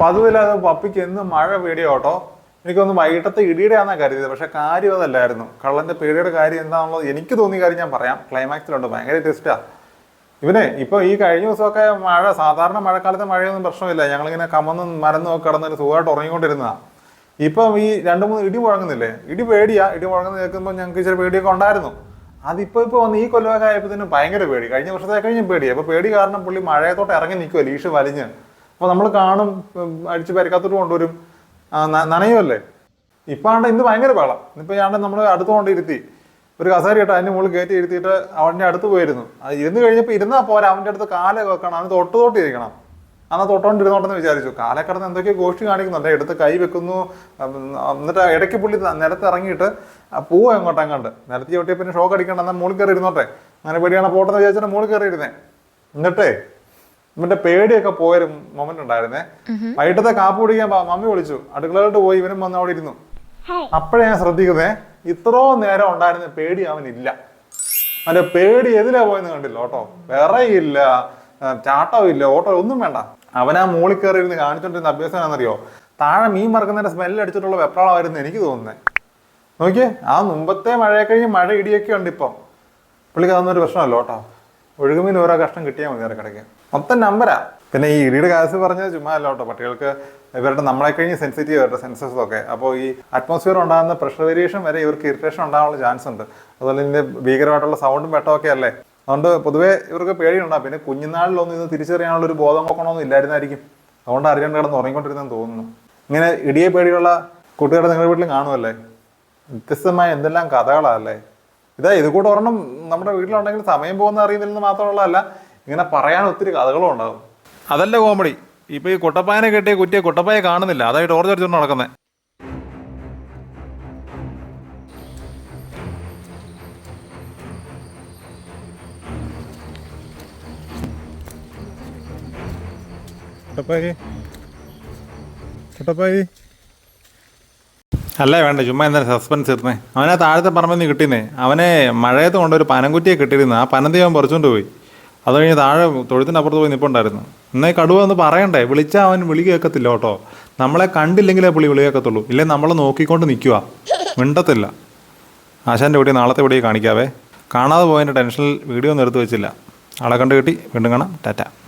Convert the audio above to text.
പതിവില്ലാതെ പപ്പിക്ക് എന്ന് മഴ പേടിയോ കേട്ടോ. എനിക്കൊന്ന് വൈകിട്ടത്തെ ഇടിയുടെയാണെന്നാണ് കരുതിയത്. പക്ഷെ കാര്യം അതല്ലായിരുന്നു. കള്ളന്റെ പേടിയുടെ കാര്യം എന്താണെന്നുള്ളത് എനിക്ക് തോന്നിയ കാര്യം ഞാൻ പറയാം. ക്ലൈമാക്സിലുണ്ട്. ഭയങ്കര ടെസ്റ്റാ ഇവനെ ഇപ്പൊ ഈ കഴിഞ്ഞ ദിവസമൊക്കെ മഴ സാധാരണ മഴക്കാലത്തെ മഴയൊന്നും പ്രശ്നമില്ല. ഞങ്ങളിങ്ങനെ കമന്നും മരന്നും ഒക്കെ കിടന്നൊരു സുഖമായിട്ട് ഉറങ്ങിക്കൊണ്ടിരുന്നതാ. ഇപ്പം ഈ രണ്ട് മൂന്ന് ഇടി മുഴങ്ങുന്നില്ലേ? ഇടി പേടിയാ. ഇടി മുഴങ്ങുന്ന കേൾക്കുമ്പോൾ ഞങ്ങൾക്ക് ഇച്ചിരി പേടിയൊക്കെ ഉണ്ടായിരുന്നു. അതിപ്പോ ഇപ്പൊ വന്ന് ഈ കൊല്ലമൊക്കെ ആയപ്പോഴത്തേനും ഭയങ്കര പേടി. കഴിഞ്ഞ വർഷത്തെ കഴിഞ്ഞ പേടി അപ്പൊ പേടി കാരണം പുള്ളി മഴയത്തോട്ട് ഇറങ്ങി നിൽക്കുമല്ലോ ഈഷ് വലിഞ്ഞ്. അപ്പൊ നമ്മൾ കാണും അടിച്ച് പരിക്കാത്തോട്ട് കൊണ്ടുവരും. നനയുമല്ലേ ഇപ്പൊ ആണ്ട് ഇന്ന് ഭയങ്കര വേളം ഇപ്പൊ ഞാൻ നമ്മൾ അടുത്ത് കൊണ്ടിരുത്തി. ഒരു കസേര ഇട്ട് അതിന്റെ മുകളിൽ കയറ്റി ഇരുത്തിയിട്ട് അവന്റെ അടുത്ത് പോയിരുന്നു. ഇരുന്ന് കഴിഞ്ഞപ്പോൾ ഇരുന്നാ പോരാ അവന്റെ അടുത്ത് കാല വെക്കണം അവന് തൊട്ട് തൊട്ട് ഇരിക്കണം അന്നാ തൊട്ടോണ്ടിരുന്നോട്ടെന്ന് വിചാരിച്ചു. കാലെ കിടന്ന് എന്തൊക്കെയോ ഗോഷ്ടി കാണിക്കുന്നുണ്ട് എടുത്ത് കൈ വെക്കുന്നു. എന്നിട്ട് ഇടയ്ക്ക് പുള്ളി നിലത്ത് ഇറങ്ങിയിട്ട് പൂവ് എങ്ങോട്ടും കണ്ട് നിലത്ത് ചവിട്ടിയ പിന്നെ ഷോക്ക് അടിക്കണ്ട എന്നാൽ മുകളിൽ കയറി ഇരുന്നോട്ടെ. അങ്ങനെ പേടിയാണ് പോട്ടെന്ന് വിചാരിച്ചിട്ട് മുകളിൽ കയറി ഇരുന്നേ എന്നിട്ടേ ഇവന്റെ പേടിയൊക്കെ പോയൊരു മൊമെന്റ് ഉണ്ടായിരുന്നേ. വൈകിട്ടത്തെ കാപ്പ് കുടിക്കാൻ മമ്മി വിളിച്ചു. അടുക്കളയിലോട്ട് പോയി ഇവനും വന്ന് അവിടെ ഇരുന്നു. അപ്പോഴേ ഞാൻ ശ്രദ്ധിക്കുന്നേ ഇത്രോ നേരം ഉണ്ടായിരുന്ന പേടി അവനില്ല. അവന്റെ പേടി എതിലാ പോയെന്ന് കണ്ടില്ല ഓട്ടോ വിറയില്ല ആ, ചാട്ടവും ഇല്ല ഓട്ടോ ഒന്നും വേണ്ട. അവനാ മൂളി കയറി ഇരുന്ന് കാണിച്ചോണ്ടിരുന്ന അഭ്യാസനാണെന്നറിയോ? താഴെ മീൻ മറക്കുന്നതിന്റെ സ്മെല്ല് അടിച്ചിട്ടുള്ള വെപ്രാളമായിരുന്നു എനിക്ക് തോന്നുന്നേ. നോക്കിയേ ആ മുമ്പത്തെ മഴയെ കഴിഞ്ഞ് മഴ ഇടിയൊക്കെ ഉണ്ട് ഇപ്പം. പുള്ളിക്ക് അതൊന്നും ഒരു പ്രശ്നമല്ല കേട്ടോ. ഒഴുകുമീൻ ഓരോ കഷ്ണം കിട്ടിയാൽ മതി ഇടയ്ക്കിടയ്ക്ക്. മൊത്തം നമ്പരാ പിന്നെ ഈ ഇടിയുടെ കാശ് പറഞ്ഞത് ചുമ്മാ അല്ല കേട്ടോ. പട്ടികൾക്ക് ഇവരുടെ നമ്മളെ കഴിഞ്ഞ് സെൻസിറ്റീവ് ആയിട്ട് സെൻസസ് ഒക്കെ. അപ്പോൾ ഈ അറ്റ്മോസ്ഫിയർ ഉണ്ടാകുന്ന പ്രഷർ വേരിയേഷൻ വരെ ഇവർക്ക് ഇറിറ്റേഷൻ ഉണ്ടാകാനുള്ള ചാൻസ് ഉണ്ട്. അതുപോലെ ഇതിന്റെ ഭീകരമായിട്ടുള്ള സൗണ്ടും വെട്ടമൊക്കെ അല്ലേ? അതുകൊണ്ട് പൊതുവേ ഇവർക്ക് പേടിയുണ്ടാകും പിന്നെ കുഞ്ഞുനാളിലൊന്നും ഇത് തിരിച്ചറിയാനുള്ള ഒരു ബോധം നോക്കണമെന്നും ഇല്ലായിരുന്നായിരിക്കും. അതുകൊണ്ട് അറിയാണ്ട് കിടന്ന് ഉറങ്ങിക്കൊണ്ടിരുന്നെന്ന് തോന്നുന്നു. ഇങ്ങനെ ഇടിയെ പേടിയുള്ള കുട്ടികളെ നിങ്ങളുടെ വീട്ടിലും കാണുമല്ലേ? വ്യത്യസ്തമായ എന്തെല്ലാം കഥകളല്ലേ ഇതാ ഇത് കൂടെ ഒരെണ്ണം നമ്മുടെ വീട്ടിലുണ്ടെങ്കിൽ സമയം പോകുന്ന അറിയുന്നില്ലെന്ന് മാത്രമുള്ളതല്ല ഇങ്ങനെ പറയാൻ ഒത്തിരി കഥകളും ഉണ്ടാകും. അതല്ല കോമഡി. ഇപ്പൊ ഈ കുട്ടപ്പായനെ കെട്ടിയ കുറ്റിയെ കുട്ടപ്പായ കാണുന്നില്ല. അതായിട്ട് ഓർജ് അടിച്ചുകൊണ്ട് നടക്കുന്നത് കുട്ടപ്പായി. കുട്ടപ്പായി. അല്ല വേണ്ട ചുമ്മാ എന്താ സസ്പെൻസ് ഇരുന്നേ. അവനെ താഴത്തെ പറമ്പിൽ നിന്ന് കിട്ടിയെന്നേ അവനെ മഴയത്ത് കൊണ്ടൊരു പനംകുറ്റിയെ കിട്ടിയിരുന്നു ആ പനന്തി അവൻ പറിച്ചുകൊണ്ട് പോയി. അത് കഴിഞ്ഞ് താഴെ തൊഴുത്തിന്റെ അപ്പുറത്ത് പോയി നിൽപ്പുണ്ടായിരുന്നു എന്നെ കടുവ ഒന്ന് പറയണ്ടേ? വിളിച്ചാൽ അവൻ വിളി കേൾക്കത്തില്ല കേട്ടോ. നമ്മളെ കണ്ടില്ലെങ്കിലേ പുള്ളി വിളി കേൾക്കത്തുള്ളൂ ഇല്ലേ നമ്മൾ നോക്കിക്കൊണ്ട് നിൽക്കുക മിണ്ടത്തില്ല. ആശാന്റെ വീട്ടിൽ നാളത്തെ വീഡിയോ കാണിക്കാവേ. കാണാതെ പോയതിന്റെ ടെൻഷനിൽ വീഡിയോ ഒന്നും എടുത്ത് വെച്ചില്ല. ആളെ കണ്ടു കിട്ടി. വീണ്ടും കാണാം. ടാറ്റ.